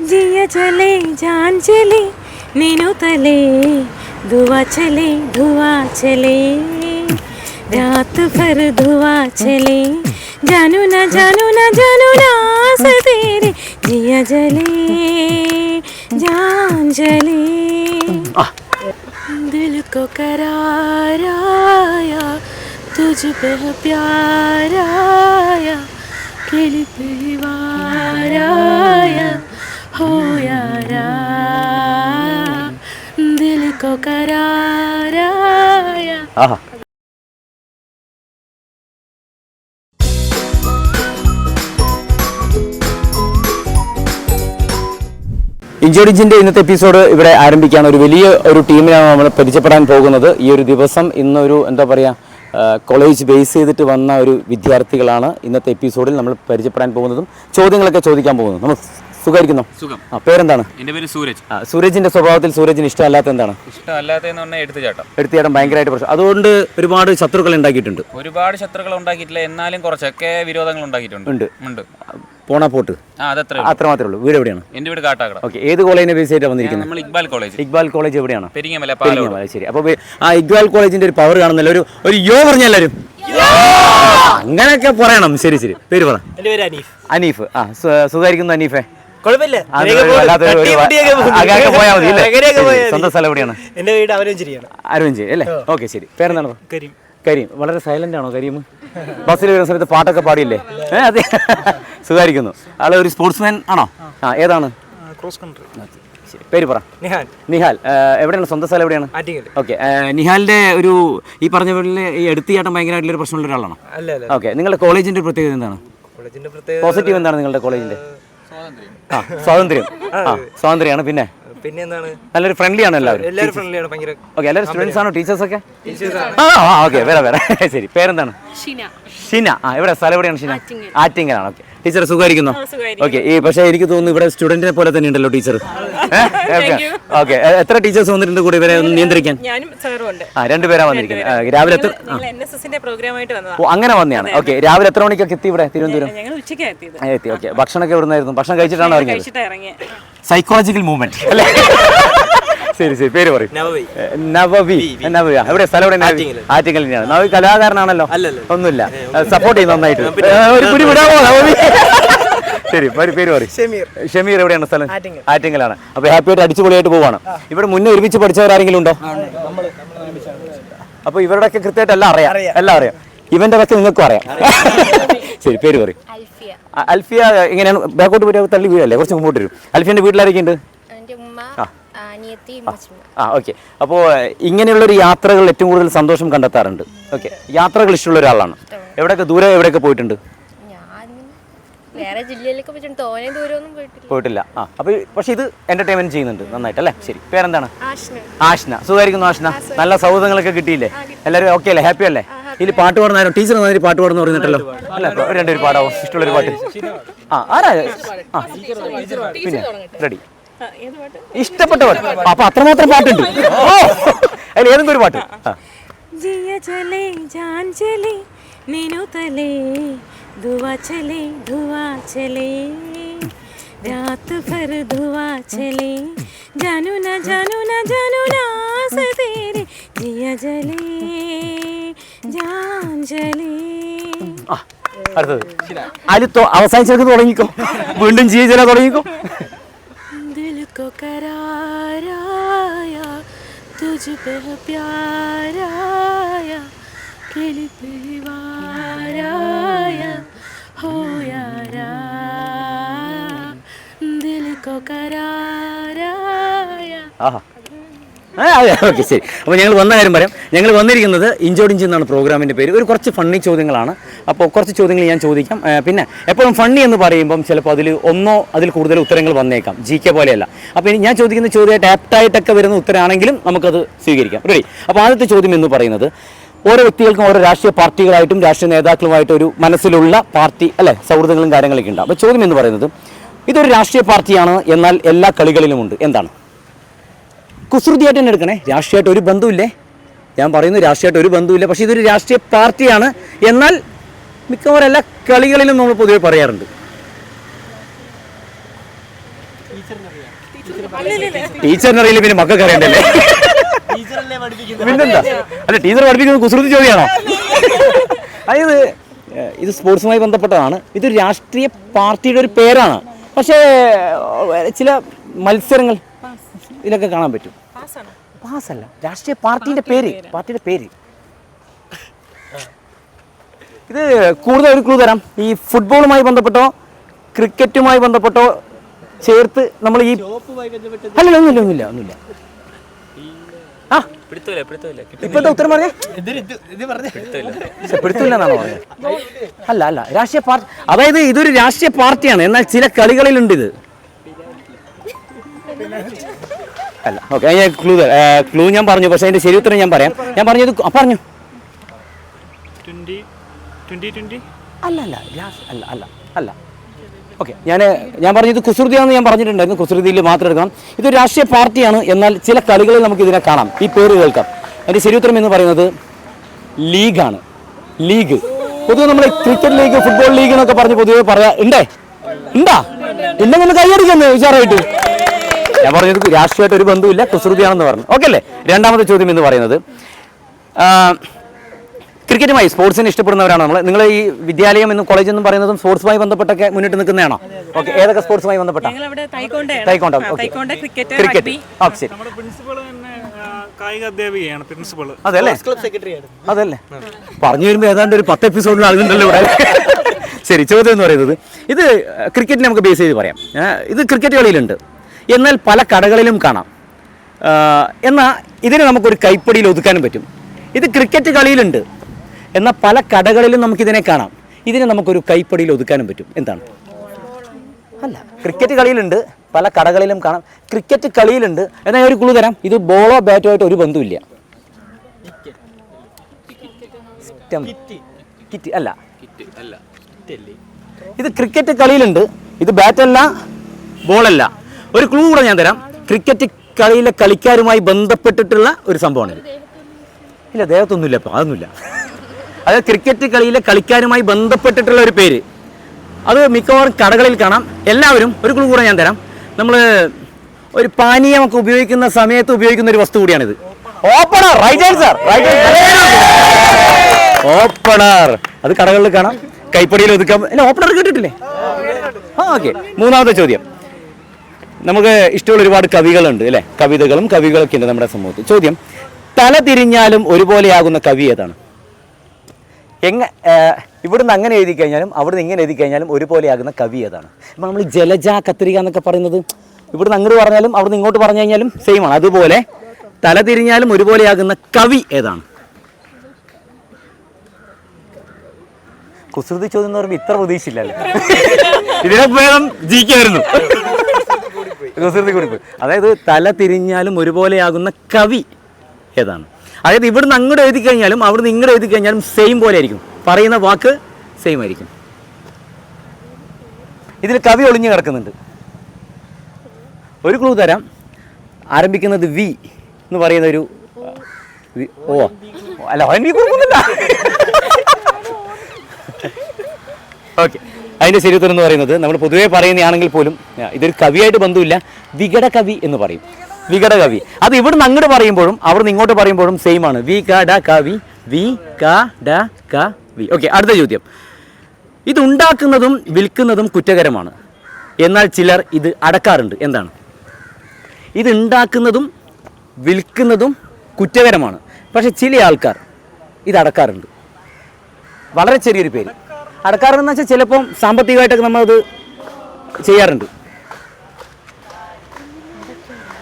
जिया चले जान चले नीनू तले धुआ चले धुआ चले। रात भर धुआ चले जानू ना जानू ना जानू ना तेरे। जिया जले जान जले। दिल को करार आया तुझ पे प्यार आया दिल पे वार हो यारा दिल को करार आया ആഹാ ഇഞ്ചോഡിജിന്റെ ഇന്നത്തെ എപ്പിസോഡ് ഇവിടെ ആരംഭിക്കുകയാണ് ഒരു വലിയ ഒരു ടീമിനാണ് നമ്മൾ പരിചയപ്പെടാൻ പോകുന്നത് ഈ ഒരു ദിവസം ഇന്നൊരു എന്താ പറയുക കോളേജ് ബേസ് ചെയ്തിട്ട് വന്ന ഒരു വിദ്യാർത്ഥികളാണ് ഇന്നത്തെ എപ്പിസോഡിൽ നമ്മൾ പരിചയപ്പെടാൻ പോകുന്നതും ചോദ്യങ്ങളൊക്കെ ചോദിക്കാൻ പോകുന്നതും നമ്മൾ സുഖമായിരിക്കുന്നു? സുഖം. ആ പേരെന്താണ്? എന്റെ പേര് സൂരജ്. ആ, സൂരജിന്റെ സ്വഭാവത്തിൽ സൂരജിന് ഇഷ്ടമല്ലാത്ത എന്താണ്? ഇഷ്ടമല്ലാത്തതെന്ന് പറഞ്ഞാൽ എടുത്തുചാട്ടം. എടുത്തിയാടം ഭയങ്കരമായിട്ട് പ്രശ്നം. അതുകൊണ്ട് ഒരുപാട് ശത്രുക്കൾ ഉണ്ടാക്കിയിട്ടുണ്ട്. ഒരുപാട് ശത്രുക്കൾ ഉണ്ടാക്കിയിട്ടില്ല. എന്നാലും കുറച്ചൊക്കെ വിരോധങ്ങൾ ഉണ്ടാക്കിയിട്ടുണ്ട്. ഉണ്ട്. ഉണ്ട്. പോണ പോട്ട്? ആ അതത്ര അത്ര മാത്രമേ ഉള്ളൂ. വീട് എവിടെയാണ്? എന്റെ വീട് കാട്ടാക്കട. ഓക്കെ. ഏത് കോളേജിനെ ബേസ് ആയിട്ട് വന്നിരിക്കുന്നത്? നമ്മൾ ഇക്ബാൽ കോളേജ്. ഇക്ബാൽ കോളേജ് എവിടെയാണ്? പെരിങ്ങമല പാലോട്. പെരിങ്ങമല, ശരി. അപ്പോൾ ആ ഇക്ബാൽ കോളേജിന്റെ ഒരു പവർ കാണുന്നല്ലോ? ഒരു ഒരു യോ പറഞ്ഞ എല്ലാവരും അങ്ങനെയൊക്കെ പറയണം. ശരി ശരി. പേര് പറ. എന്റെ പേര് അനീഫ്. അനീഫ്. ആ സുഖമായിരിക്കുന്നു സുഖായിരിക്കുന്നു അനീഫെ? സ്വന്തം സ്ഥലം എവിടെയാണ്? എന്റെ വീട് അല്ലേ? ഓക്കെ ശരി. പേരെന്താണ്? കരീം. കരീം. വളരെ സൈലന്റ് ആണോ കരീം? ബസ്സിൽ വരുന്ന സമയത്ത് പാട്ടൊക്കെ പാടിയില്ലേ? അതെ. സുഖായിരിക്കുന്നു ആൾ ഒരു സ്പോർട്സ്മാൻ ആണോ? ആ. ഏതാണ്? ക്രോസ് കൺട്രി ശരി, പേര് പറ. നിഹാൻ നിഹാൽ. എവിടെയാണ്? സ്വന്തം സ്ഥലം എവിടെയാണ്? ഓക്കെ. നിഹാലിന്റെ ഒരു ഈ പറഞ്ഞ പോലെ ഈ എടുത്തിയാട്ടം ഭയങ്കരമായിട്ടുള്ള ഒരു പ്രശ്നമുള്ള ഒരാളാണോ? ഓക്കെ. നിങ്ങളുടെ കോളേജിന്റെ പ്രത്യേകത എന്താണ്? പോസിറ്റീവ് എന്താണ് നിങ്ങളുടെ കോളേജിന്റെ? ആ സ്വാതന്ത്ര്യം. ആ സ്വാതന്ത്ര്യമാണ്. പിന്നെ? പിന്നെ എന്താണ്? നല്ലൊരു ഫ്രണ്ട്ലി ആണ് എല്ലാവരും. എല്ലാവരും ഫ്രണ്ട്ലിയാണ് ഭയങ്കര ഓക്കെ എല്ലാവരും സ്റ്റുഡൻസ് ആണോ. ടീച്ചേഴ്സ് ഒക്കെ? ആ ഓക്കെ വേറെ വേറെ. ശരി പേരെന്താണ്? ഷിന. ഷിന. ആ എവിടെ? സ്ഥലം എവിടെയാണ് ഷിന. ആറ്റിങ്ങലാണ് ഓക്കെ ടീച്ചർ സുഖമായിരിക്കുന്നു? സുഖായിരിക്കുന്നു. ഓക്കെ ഈ പക്ഷേ എനിക്ക് തോന്നുന്നു ഇവിടെ സ്റ്റുഡന്റിനെ പോലെ തന്നെ ഉണ്ടല്ലോ ടീച്ചർ. ഓക്കെ എത്ര ടീച്ചേഴ്സ് വന്നിട്ടുണ്ട് കൂടെ ഇവരെ ഒന്ന് നിയന്ത്രിക്കാൻ? ആ രണ്ടുപേരാ വന്നിരിക്കുന്നത്. രാവിലെ എത്ര അങ്ങനെ വന്നെയാണ് ഓക്കെ രാവിലെ എത്ര മണിക്കൊക്കെ എത്തി ഇവിടെ തിരുവനന്തപുരം? എത്തി. ഓക്കെ ഭക്ഷണമൊക്കെ എവിടെ നിന്നായിരുന്നു ഭക്ഷണം കഴിച്ചിട്ടാണ് ഇറങ്ങിയത്? സൈക്കോളജിക്കൽ മൂവ്മെന്റ് അല്ലേ? ശരി ശരി. പേര് പറയും. നവവി. നവവി. എവിടെ? സ്ഥലം എവിടെ ആറ്റിങ്ങൽ. തന്നെയാണ്. നവവി കലാകാരനാണല്ലോ? അല്ലല്ല. ഒന്നുമില്ല. സപ്പോർട്ട് ചെയ്യും നന്നായിട്ട്. ഒരു പിടി വിടാമോ നവവി. ശരി പേര് പേര് പറയും. ഷമീർ. ഷമീർ എവിടെയാണ് സ്ഥലം. ആറ്റിങ്ങലാണ്. അപ്പൊ ഹാപ്പി ആയിട്ട് അടിച്ചുപൊളിയായിട്ട് പോവാണ്. ഇവിടെ മുന്നേ ഒരുമിച്ച് പഠിച്ചവരാരെങ്കിലും ഉണ്ടോ? അപ്പൊ ഇവരുടെയൊക്കെ കൃത്യമായിട്ട് എല്ലാം അറിയാം. എല്ലാം അറിയാം. ഇവന്റെ ഒക്കെ നിങ്ങൾക്കും അറിയാം. ശരി പേര് പറയും. അൽഫിയ. അൽഫിയ എങ്ങനെയാണ്? ബാക്കോട്ട് പോയി തള്ളി വീടല്ലേ കുറച്ച് മുമ്പോട്ട് വരും. അൽഫിയന്റെ വീട്ടിലായിരിക്കും ഉണ്ട് ആ. ഓക്കെ അപ്പോൾ ഇങ്ങനെയുള്ളൊരു യാത്രകൾ ഏറ്റവും കൂടുതൽ സന്തോഷം കണ്ടെത്താറുണ്ട്. ഓക്കെ യാത്രകൾ ഇഷ്ടമുള്ള ഒരാളാണ്. എവിടെയൊക്കെ ദൂരെ എവിടെയൊക്കെ പോയിട്ടുണ്ട്? ഞാൻ വേറെ ജില്ലയിലേക്ക് പോയിട്ടുണ്ട്. തോനെ ദൂരമൊന്നും പോയിട്ടില്ല. പോയിട്ടില്ല. ആ അപ്പോൾ പക്ഷേ ഇത് എന്റർടൈൻമെന്റ് ചെയ്യുന്നുണ്ട് നന്നായിട്ട് അല്ലേ? ശരി. പേരെന്താണ്? ആഷ്ന. ആഷ്ന. സുഖമായിരിക്കുന്നു ആഷ്ന? നല്ല സൗഹൃദങ്ങളൊക്കെ കിട്ടിയില്ലേ? എല്ലാവരും ഓക്കെ അല്ലേ? ഹാപ്പി അല്ലേ? ഇതിൽ പാട്ട് പാടുന്നാലും ടീച്ചർ നന്നായി പാട്ട് പാടുന്നു പറഞ്ഞിട്ടല്ലോ അല്ല? രണ്ടുപേര് പാടാവും? പാടാവോ ഇഷ്ടമുള്ളൊരു പാട്ട്. ആ ആരാ? ആ പിന്നെ റെഡി ഇഷ്ടപ്പെട്ട പാട്ട് അപ്പൊ അത്രമാത്രം പാട്ടുണ്ട് ഓ അതിൽ ഏതെങ്കിലും ഒരു പാട്ട് ആ जिया चले जान चले नीनू तले धुआ चले धुआ चले रात भर धुआ चले जानू ना जानू ना जानू ना से तेरे जिया जले जान जले ആ, അടുത്തത് അതിൽ അവസാനിച്ചൊക്കെ തുടങ്ങിക്കോ വീണ്ടും ജീവിതല തുടങ്ങിക്കോ मुझको कराराया तुझ पे प्याराया खिल पिवाराया हो यारा दिल को कराराया അതെ ഓക്കെ ശരി. അപ്പോൾ ഞങ്ങൾ വന്ന കാര്യം പറയാം. ഞങ്ങൾ വന്നിരിക്കുന്നത് ഇഞ്ചോടിഞ്ച് എന്നാണ് പ്രോഗ്രാമിന്റെ പേര്. ഒരു കുറച്ച് ഫണ്ണി ചോദ്യങ്ങളാണ്. അപ്പോൾ കുറച്ച് ചോദ്യങ്ങൾ ഞാൻ ചോദിക്കാം. പിന്നെ എപ്പോഴും ഫണ്ണി എന്ന് പറയുമ്പം ചിലപ്പോൾ അതിൽ ഒന്നോ അതിൽ കൂടുതൽ ഉത്തരങ്ങൾ വന്നേക്കാം. ജി കെ പോലെയല്ല. അപ്പോൾ ഇനി ഞാൻ ചോദിക്കുന്ന ചോദ്യമായിട്ട് ആപ്റ്റായിട്ടൊക്കെ വരുന്ന ഉത്തരമാണെങ്കിലും നമുക്കത് സ്വീകരിക്കാം. റെഡി അപ്പോൾ ആദ്യത്തെ ചോദ്യം എന്ന് പറയുന്നത് ഓരോ വ്യക്തികൾക്കും ഓരോ രാഷ്ട്രീയ പാർട്ടികളായിട്ടും രാഷ്ട്രീയ നേതാക്കളുമായിട്ടും ഒരു മനസ്സിലുള്ള പാർട്ടി അല്ലെ സൗഹൃദങ്ങളും കാര്യങ്ങളൊക്കെ ഉണ്ട്. അപ്പോൾ ചോദ്യം എന്ന് പറയുന്നത് ഇതൊരു രാഷ്ട്രീയ പാർട്ടിയാണ് എന്നാൽ എല്ലാ കളികളിലുമുണ്ട് എന്താണ്? കുസൃതിയായിട്ട് തന്നെ എടുക്കണേ. രാഷ്ട്രീയമായിട്ട് ഒരു ബന്ധമില്ലേ ഞാൻ പറയുന്നു രാഷ്ട്രീയമായിട്ട് ഒരു ബന്ധമില്ല പക്ഷേ ഇതൊരു രാഷ്ട്രീയ പാർട്ടിയാണ്. എന്നാൽ മിക്കവാറും എല്ലാ കളികളിലും നമ്മൾ പൊതുവെ പറയാറുണ്ട്. ടീച്ചറിനറിയില്ല പിന്നെ മക്കൾക്ക് അറിയണ്ടല്ലേ? പിന്നെന്താ? അല്ല ടീച്ചർ പഠിപ്പിക്കുന്നത് കുസൃതി ചോദ്യമാണോ? അതായത് ഇത് സ്പോർട്സുമായി ബന്ധപ്പെട്ടതാണ്. ഇതൊരു രാഷ്ട്രീയ പാർട്ടിയുടെ ഒരു പേരാണ്. പക്ഷേ ചില മത്സരങ്ങൾ ഇതിലൊക്കെ കാണാൻ പറ്റും. പാസ്സല്ല. രാഷ്ട്രീയ പാർട്ടിയുടെ പേര്. പാർട്ടിയുടെ പേര്. ഇത് കൂടുതൽ ഒരു ക്ലൂ തരാം. ഈ ഫുട്ബോളുമായി ബന്ധപ്പെട്ടോ ക്രിക്കറ്റുമായി ബന്ധപ്പെട്ടോ ചേർത്ത് നമ്മൾ ഈ അല്ല ഒന്നുമില്ല ഒന്നുമില്ല ഒന്നുമില്ല. ആ. പിടുത്തമില്ല പിടുത്തമില്ല. ഇപ്പോഴത്തെ ഉത്തരം പറഞ്ഞേ. പക്ഷെ പിടുത്തില്ല എന്നാണോ പറഞ്ഞത് അല്ല അല്ല രാഷ്ട്രീയ പാർട്ടി അതായത് ഇതൊരു രാഷ്ട്രീയ പാർട്ടിയാണ്. എന്നാൽ ചില കളികളിലുണ്ട് ഇത് അല്ല ഓക്കെ ഞാൻ ക്ലൂ ക്ലൂ ഞാൻ പറഞ്ഞു പക്ഷേ അതിന്റെ ശരി ഉത്തരം ഞാൻ പറയാം. ഞാൻ പറഞ്ഞത് പറഞ്ഞു. അല്ല അല്ല അല്ല അല്ല അല്ല. ഓക്കെ ഞാൻ ഞാൻ പറഞ്ഞത് കുസൃതിയാണെന്ന് ഞാൻ പറഞ്ഞിട്ടുണ്ടായിരുന്നു. കുസൃതിയിൽ മാത്രം എടുക്കണം. ഇതൊരു രാഷ്ട്രീയ പാർട്ടിയാണ്. എന്നാൽ ചില കളികളിൽ നമുക്ക് ഇതിനെ കാണാം. ഈ പേര് കേൾക്കാം. അതിന്റെ ശരി ഉത്തരം എന്ന് പറയുന്നത് ലീഗാണ്. ലീഗ്. പൊതുവെ നമ്മൾ ക്രിക്കറ്റ് ലീഗ് ഫുട്ബോൾ ലീഗ് എന്നൊക്കെ പറഞ്ഞ് പൊതുവെ പറയാ. ഉണ്ടേ ഉണ്ടാ ഇല്ലെങ്കിൽ ഒന്ന് കൈയടിക്കുന്നു വിചാരമായിട്ട് ഞാൻ പറഞ്ഞത് രാഷ്ട്രീയമായിട്ട് ഒരു ബന്ധുവില്ല കുസൃതിയാണെന്ന് പറഞ്ഞു. ഓക്കെ അല്ലേ? രണ്ടാമത്തെ ചോദ്യം എന്ന് പറയുന്നത് ക്രിക്കറ്റുമായി സ്പോർട്സിനെ ഇഷ്ടപ്പെടുന്നവരാണ് നമ്മൾ നിങ്ങൾ ഈ വിദ്യാലയം എന്നും കോളേജ് എന്നും പറയുന്നതും സ്പോർട്സുമായി ബന്ധപ്പെട്ടൊക്കെ മുന്നിട്ട് നിൽക്കുന്നതാണോ? ഓക്കെ ഏതൊക്കെ സ്പോർട്സുമായി ബന്ധപ്പെട്ട? ക്രിക്കറ്റ് ഓക്കെ ശരി. നമ്മുടെ പ്രിൻസിപ്പൾ തന്നെ കായിക അധ്യാപികയാണ് പ്രിൻസിപ്പൾ അതല്ലേ അതല്ലേ? പറഞ്ഞു വരുമ്പോൾ ഏതാണ്ട് ഒരു പത്ത് എപ്പിസോഡിൽ ആളുണ്ടല്ലോ ഇവിടെ. ശരി ചോദ്യം എന്ന് പറയുന്നത് ഇത് ക്രിക്കറ്റിനെ നമുക്ക് ബേസ് ചെയ്ത് പറയാം. ഇത് ക്രിക്കറ്റ് കളിയിലുണ്ട്. എന്നാൽ പല കടകളിലും കാണാം. എന്നാൽ ഇതിനെ നമുക്കൊരു കൈപ്പടിയിൽ ഒതുക്കാനും പറ്റും. ഇത് ക്രിക്കറ്റ് കളിയിലുണ്ട്. എന്നാൽ പല കടകളിലും നമുക്കിതിനെ കാണാം. ഇതിനെ നമുക്കൊരു കൈപ്പടിയിൽ ഒതുക്കാനും പറ്റും. എന്താണ്? അല്ല ക്രിക്കറ്റ് കളിയിലുണ്ട് പല കടകളിലും കാണാം. ക്രിക്കറ്റ് കളിയിലുണ്ട്. എന്നാൽ ഒരു കുളു തരാം. ഇത് ബോളോ ബാറ്റോ ആയിട്ട് ഒരു ബന്ധമില്ല കിറ്റ് അല്ല. ഇത് ക്രിക്കറ്റ് കളിയിലുണ്ട്. ഇത് ബാറ്റല്ല ബോളല്ല ഒരു ക്ലൂ കൂടെ ഞാൻ തരാം. ക്രിക്കറ്റ് കളിയിലെ കളിക്കാരുമായി ബന്ധപ്പെട്ടിട്ടുള്ള ഒരു സംഭവമാണ് ഇല്ല ദേഹത്തൊന്നുമില്ല അപ്പോൾ അതൊന്നുമില്ല. അതായത് ക്രിക്കറ്റ് കളിയിലെ കളിക്കാരുമായി ബന്ധപ്പെട്ടിട്ടുള്ള ഒരു പേര്. അത് മിക്കവാറും കടകളിൽ കാണാം. എല്ലാവരും ഒരു ക്ലൂ കൂടെ ഞാൻ തരാം. നമ്മൾ ഒരു പാനീയമൊക്കെ ഉപയോഗിക്കുന്ന സമയത്ത് ഉപയോഗിക്കുന്ന ഒരു വസ്തു കൂടിയാണിത്. ഓപ്പണർ റൈറ്റ് റൈറ്റ് ഓപ്പണർ അത് കടകളിൽ കാണാം. കൈപ്പടിയിൽ ഒതുക്കാം. അല്ല ഓപ്പണർ കേട്ടിട്ടില്ലേ? ആ ഓക്കെ മൂന്നാമത്തെ ചോദ്യം. നമുക്ക് ഇഷ്ടമുള്ള ഒരുപാട് കവികളുണ്ട് അല്ലേ? കവിതകളും കവികളൊക്കെ ഉണ്ട് നമ്മുടെ സമൂഹത്തിൽ. ചോദ്യം തല തിരിഞ്ഞാലും ഒരുപോലെയാകുന്ന കവി ഏതാണ്? എങ്ങ ഇവിടുന്ന് അങ്ങനെ എഴുതി കഴിഞ്ഞാലും അവിടുന്ന് ഇങ്ങനെ എഴുതി കഴിഞ്ഞാലും ഒരുപോലെയാകുന്ന കവി ഏതാണ്? ഇപ്പം നമ്മൾ ജലജ കത്തിരിക എന്നൊക്കെ പറയുന്നത് ഇവിടുന്ന് അങ്ങോട്ട് പറഞ്ഞാലും അവിടുന്ന് ഇങ്ങോട്ട് പറഞ്ഞു കഴിഞ്ഞാലും സെയിം ആണ്. അതുപോലെ തല തിരിഞ്ഞാലും ഒരുപോലെയാകുന്ന കവി ഏതാണ്? കുസൃതി ചോദ്യം എന്ന് പറയുമ്പോൾ ഇത്ര പ്രതീക്ഷയില്ലല്ലോ. ഇതിനെ വേണം ജീവിക്കായിരുന്നു കുസൃതി കുറിപ്പ് അതായത് തല തിരിഞ്ഞാലും ഒരുപോലെയാകുന്ന കവി ഏതാണ്? അതായത് ഇവിടുന്ന് അങ്ങോട്ട് എഴുതി കഴിഞ്ഞാലും അവിടുന്ന് ഇങ്ങോട്ട് എഴുതി കഴിഞ്ഞാലും സെയിം പോലെ ആയിരിക്കും പറയുന്ന വാക്ക് സെയിം ആയിരിക്കും. ഇതിൽ കവി ഒളിഞ്ഞു കിടക്കുന്നുണ്ട്. ഒരു ക്ലൂ തരാം. ആരംഭിക്കുന്നത് വി എന്ന് പറയുന്ന ഒരു ഓ അല്ല വി ഓക്കെ അതിന്റെ ശരീരത്തിൽ എന്ന് പറയുന്നത് നമ്മൾ പൊതുവേ പറയുന്നതാണെങ്കിൽ പോലും ഇതൊരു കവിയായിട്ട് ബന്ധമില്ല. വികട കവി എന്ന് പറയും. വികട കവി അത് ഇവിടുന്ന് അങ്ങോട്ട് പറയുമ്പോഴും അവിടുന്ന് ഇങ്ങോട്ട് പറയുമ്പോഴും സെയിം ആണ്. വി ക ഡ കവി വി ക ഡ ക വി ഓക്കെ അടുത്ത ചോദ്യം. ഇത് ഉണ്ടാക്കുന്നതും വിൽക്കുന്നതും കുറ്റകരമാണ്. എന്നാൽ ചിലർ ഇത് അടക്കാറുണ്ട്. എന്താണ്? ഇത് ഉണ്ടാക്കുന്നതും വിൽക്കുന്നതും കുറ്റകരമാണ്. പക്ഷെ ചില ആൾക്കാർ ഇത് അടക്കാറുണ്ട്. വളരെ ചെറിയൊരു പേര്. അടക്കാറെന്ന് വെച്ചാൽ ചിലപ്പം സാമ്പത്തികമായിട്ടൊക്കെ നമ്മളത് ചെയ്യാറുണ്ട്.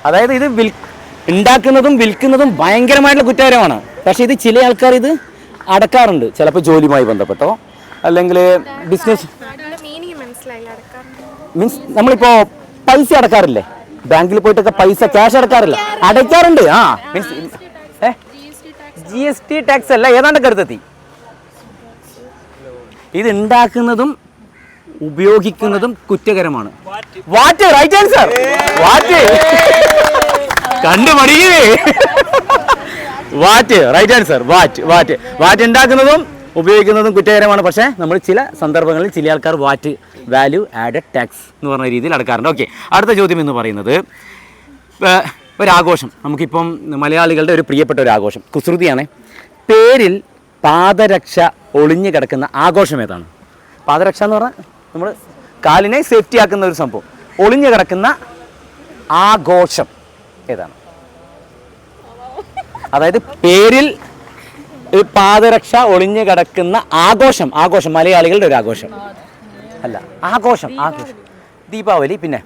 അതായത് ഇത് വിൽ ഉണ്ടാക്കുന്നതും വിൽക്കുന്നതും ഭയങ്കരമായിട്ടുള്ള കുറ്റകരമാണ്. പക്ഷെ ഇത് ചില ആൾക്കാർ ഇത് അടക്കാറുണ്ട്. ചിലപ്പോൾ ജോലിയുമായി ബന്ധപ്പെട്ടോ അല്ലെങ്കിൽ ബിസിനസ് മീൻസ് നമ്മളിപ്പോൾ പൈസ അടക്കാറില്ലേ? ബാങ്കിൽ പോയിട്ടൊക്കെ പൈസ ക്യാഷ് അടക്കാറില്ല. അടയ്ക്കാറുണ്ട്. ആ means G S T tax അല്ല. ഏതാണ്ട് അടുത്തെത്തി ഇത് ഉണ്ടാക്കുന്നതും ഉപയോഗിക്കുന്നതും കുറ്റകരമാണ്. വാറ്റ് റൈറ്റ് ആൻസർ വാറ്റ് കണ്ടുപടിയേ വാറ്റ് റൈറ്റ് ആൻസർ വാറ്റ് വാറ്റ് വാറ്റ് ഉണ്ടാക്കുന്നതും ഉപയോഗിക്കുന്നതും കുറ്റകരമാണ്. പക്ഷേ നമ്മൾ ചില സന്ദർഭങ്ങളിൽ ചില ആൾക്കാർ വാറ്റ് വാല്യൂ ആഡഡ് ടാക്സ് എന്ന് പറഞ്ഞ രീതിയിൽ അടക്കാറുണ്ട്. ഓക്കെ അടുത്ത ചോദ്യം എന്ന് പറയുന്നത് ഒരാഘോഷം. നമുക്കിപ്പം മലയാളികളുടെ ഒരു പ്രിയപ്പെട്ട ഒരു ആഘോഷം കുസൃതിയാണ്. പേരിൽ പാദരക്ഷ ഒളിഞ്ഞു കിടക്കുന്ന ആഘോഷം ഏതാണ്? പാദരക്ഷ എന്ന് പറഞ്ഞാൽ നമ്മൾ കാലിനെ സേഫ്റ്റി ആക്കുന്ന ഒരു സംഭവം. ഒളിഞ്ഞു കിടക്കുന്ന ആഘോഷം ഏതാണ്? അതായത് പേരിൽ പാദരക്ഷ ഒളിഞ്ഞു കിടക്കുന്ന ആഘോഷം ആഘോഷം മലയാളികളുടെ ഒരു ആഘോഷം. അല്ല ആഘോഷം ആഘോഷം. ദീപാവലി പിന്നെ?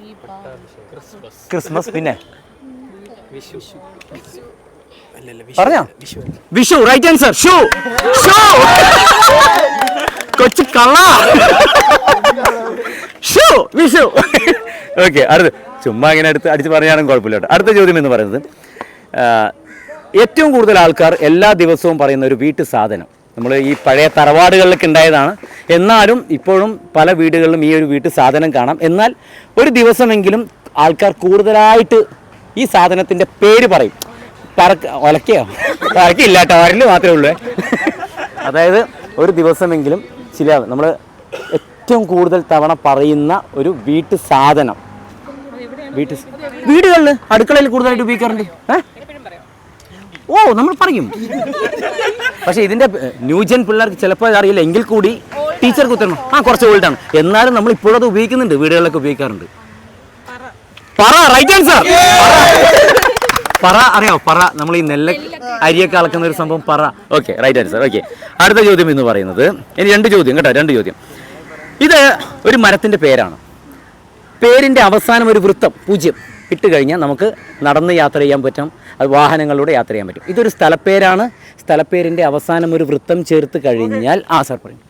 ക്രിസ്മസ് പിന്നെ? പറഞ്ഞോ? വിഷു റൈറ്റ് ആൻസർ ഷൂ. ഷൂ. കൊച്ചു കള്ള. ഷൂ വിഷു. ഓക്കെ അടുത്ത്. ചുമ്മാ ഇങ്ങനെ അടുത്ത് അടിച്ച് പറഞ്ഞാലും കുഴപ്പമില്ല കേട്ടോ. അടുത്ത ചോദ്യം എന്ന് പറയുന്നത് ഏറ്റവും കൂടുതൽ ആൾക്കാർ എല്ലാ ദിവസവും പറയുന്ന ഒരു വീട്ടു സാധനം. നമ്മൾ ഈ പഴയ തറവാടുകളിലൊക്കെ ഉണ്ടായതാണ്. എന്നാലും ഇപ്പോഴും പല വീടുകളിലും ഈ ഒരു വീട്ടു സാധനം കാണാം. എന്നാൽ ഒരു ദിവസമെങ്കിലും ആൾക്കാർ കൂടുതലായിട്ട് ഈ സാധനത്തിന്റെ പേര് പറയും. പറക്ക ഒലക്കയോ? പറക്കില്ല കേട്ടോ ഒരൽ മാത്രമേ ഉള്ളൂ. അതായത് ഒരു ദിവസമെങ്കിലും ചില നമ്മൾ ഏറ്റവും കൂടുതൽ തവണ പറയുന്ന ഒരു വീട്ടു സാധനം. വീട്ടു വീടുകളിൽ അടുക്കളയിൽ കൂടുതലായിട്ട് ഉപയോഗിക്കാറുണ്ട്? ഓ നമ്മൾ പറയും. പക്ഷേ ഇതിന്റെ ന്യൂജൻ പിള്ളേർക്ക് ചിലപ്പോൾ അറിയില്ല. എങ്കിൽ കൂടി ടീച്ചർക്ക് ഉത്തരണം ആ കുറച്ച് ഓൾഡാണ് എന്നാലും നമ്മൾ ഇപ്പോഴത് ഉപയോഗിക്കുന്നുണ്ട്. വീടുകളിലൊക്കെ ഉപയോഗിക്കാറുണ്ട്. പറ റൈറ്റ് ആൻസർ പറ അറിയോ? പറ. നമ്മൾ ഈ നെല്ല അരിയൊക്കെ അളക്കുന്ന ഒരു സംഭവം പറ. Okay right answer okay. അടുത്ത ചോദ്യം എന്ന് പറയുന്നത് ഇനി രണ്ട് ചോദ്യം കേട്ടോ രണ്ട് ചോദ്യം. ഇത് ഒരു മരത്തിന്റെ പേരാണ്. പേരിന്റെ അവസാനം ഒരു വൃത്തം പൂജ്യം ഇട്ട് കഴിഞ്ഞാൽ നമുക്ക് നടന്ന് യാത്ര ചെയ്യാൻ പറ്റും അത് വാഹനങ്ങളിലൂടെ യാത്ര ചെയ്യാൻ പറ്റും. ഇതൊരു സ്ഥലപ്പേരാണ്. സ്ഥലപ്പേരിന്റെ അവസാനം ഒരു വൃത്തം ചേർത്ത് കഴിഞ്ഞാൽ ആ സാർ പറയും.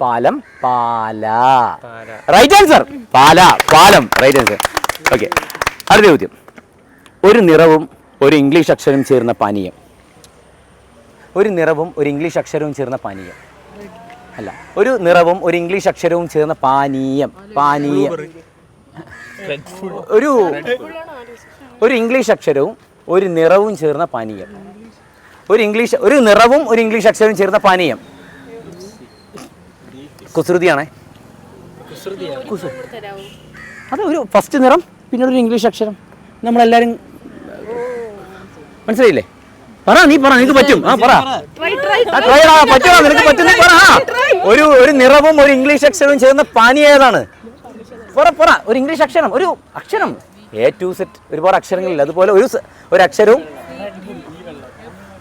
പാലം. പാല റൈറ്റ് ആൻസർ പാല പാലം. Right answer okay. അടുത്ത ചോദ്യം. ഒരു നിറവും ഒരു ഇംഗ്ലീഷ് അക്ഷരവും ചേർന്ന പാനീയം. ഒരു നിറവും ഒരു ഇംഗ്ലീഷ് അക്ഷരവും ചേർന്ന പാനീയം. അല്ല ഒരു നിറവും ഒരു ഇംഗ്ലീഷ് അക്ഷരവും ചേർന്ന പാനീയം പാനീയം. ഒരു ഒരു ഇംഗ്ലീഷ് അക്ഷരവും ഒരു നിറവും ചേർന്ന പാനീയം. ഒരു ഇംഗ്ലീഷ് ഒരു നിറവും ഒരു ഇംഗ്ലീഷ് അക്ഷരവും ചേർന്ന പാനീയം. കുസൃതിയാണേ. കുസൃ- അത് ഒരു ഫസ്റ്റ് നിറം പിന്നെ ഒരു ഇംഗ്ലീഷ് അക്ഷരം. നമ്മളെല്ലാരും മനസ്സിലായില്ലേ? പറ നീ പറ നിനക്ക് പറ്റും. ആ പറ. ആ, ചെയ്യടാ, പറ്റുമോ നിനക്ക് പറ്റും നീ പറ ഒരു ഒരു നിറവും ഒരു ഇംഗ്ലീഷ് അക്ഷരവും ചേർന്ന പാനി ഏതാണ്? പറ പറ ഒരു ഇംഗ്ലീഷ് അക്ഷരം ഒരു അക്ഷരം. എ ടു സെറ്റ് ഒരുപാട് അക്ഷരങ്ങളില്ല? അതുപോലെ ഒരു ഒരു അക്ഷരവും.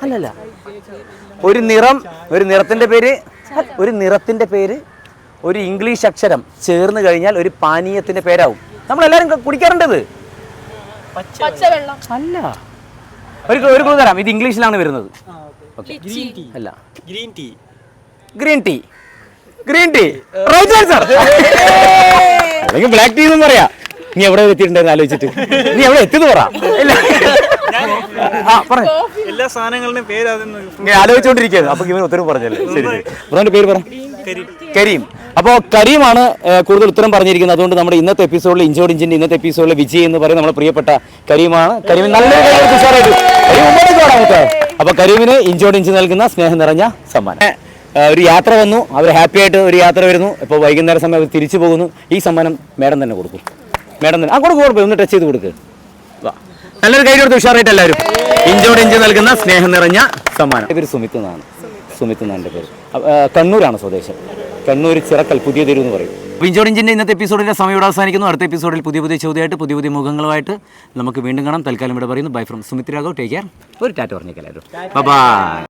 അല്ലല്ല. ഒരു നിറം ഒരു നിറത്തിന്റെ പേര് ഒരു നിറത്തിന്റെ പേര് ഒരു ഇംഗ്ലീഷ് അക്ഷരം ചേർന്ന് കഴിഞ്ഞാൽ ഒരു പാനീയത്തിന്റെ പേരാവും. നമ്മളെല്ലാരും എല്ലാരും കുടിക്കാറുണ്ടത്? അല്ല. ഒരു ഒരു ക്ലൂ തരാം. ഇത് ഇംഗ്ലീഷിലാണ് വരുന്നത്. ഓക്കെ. അല്ല. Green tea. Green tea. Green tea. Right answer അല്ലെങ്കിൽ ബ്ലാക്ക് ടീ എന്നും പറയാ. നീ എവിടെ എത്തിയിട്ടുണ്ടെന്ന് ആലോചിച്ചിട്ട്. നീ എവിടെ എത്തിയത് പറ. എല്ലാ സാധനങ്ങളുടെയും പേര് ആലോചിച്ചോണ്ടിരിക്കുന്നത് അപ്പൊ ഇവൻ ഉത്തരവ് പറഞ്ഞല്ലേ? ശരി ശരി. ബ്രോന്റെ പേര് പറ. കരി. അപ്പോൾ കരീമാണ് കൂടുതൽ ഉത്തരം പറഞ്ഞിരിക്കുന്നത്. അതുകൊണ്ട് നമ്മുടെ ഇന്നത്തെ എപ്പിസോഡിൽ ഇഞ്ചോട് ഇഞ്ചിന്റെ ഇന്നത്തെ എപ്പിസോഡിലെ വിജയ് എന്ന് പറയുന്ന നമ്മുടെ പ്രിയപ്പെട്ട കരീമാണ്. കരീം നല്ലൊരു. അപ്പൊ കരീമിന് ഇഞ്ചോട് ഇഞ്ച് നൽകുന്ന സ്നേഹം നിറഞ്ഞ സമ്മാനം. ഒരു യാത്ര വന്നു. അവർ ഹാപ്പി ആയിട്ട് ഒരു യാത്ര വരുന്നു. ഇപ്പോൾ വൈകുന്നേര സമയം അവർ തിരിച്ചു പോകുന്നു. ഈ സമ്മാനം മേഡം തന്നെ കൊടുക്കും. മേഡം തന്നെ. ആ കൊടുക്കും കൊടുക്കും. ഒന്ന് ടച്ച് ചെയ്ത് കൊടുക്ക്. വാ. നല്ലൊരു കൈ കൊടുത്ത് ഉഷാറായിട്ട് എല്ലാവരും. ഇഞ്ചോട് ഇഞ്ച് നൽകുന്ന സ്നേഹം നിറഞ്ഞ സമ്മാനം. ഇവർ സുമിത്ത് എന്നാണ്. സുമിത്ത് എന്നാണ് എന്റെ പേര് കണ്ണൂരാണ് സ്വദേശം. കണ്ണൂർ ചിറക്കൽ പുതിയ തെരുവ് എന്ന് പറയും. പിഞ്ചോടിഞ്ചിന്റെ ഇന്നത്തെ എപ്പിസോഡിന്റെ സമയം ഇവിടെ അവസാനിക്കുന്നു. അടുത്ത എപ്പിസോഡിൽ പുതിയ പുതിയ ചോദ്യമായിട്ട് പുതിയ പുതിയ മുഖങ്ങളുമായിട്ട് നമുക്ക് വീണ്ടും കാണാം. തൽക്കാലം ഇവിടെ പറയുന്നു. Bye from Sumit Raghav. Take care ഒരു ടാറ്റ പറഞ്ഞേക്കല്ലായിരുന്നു ബൈ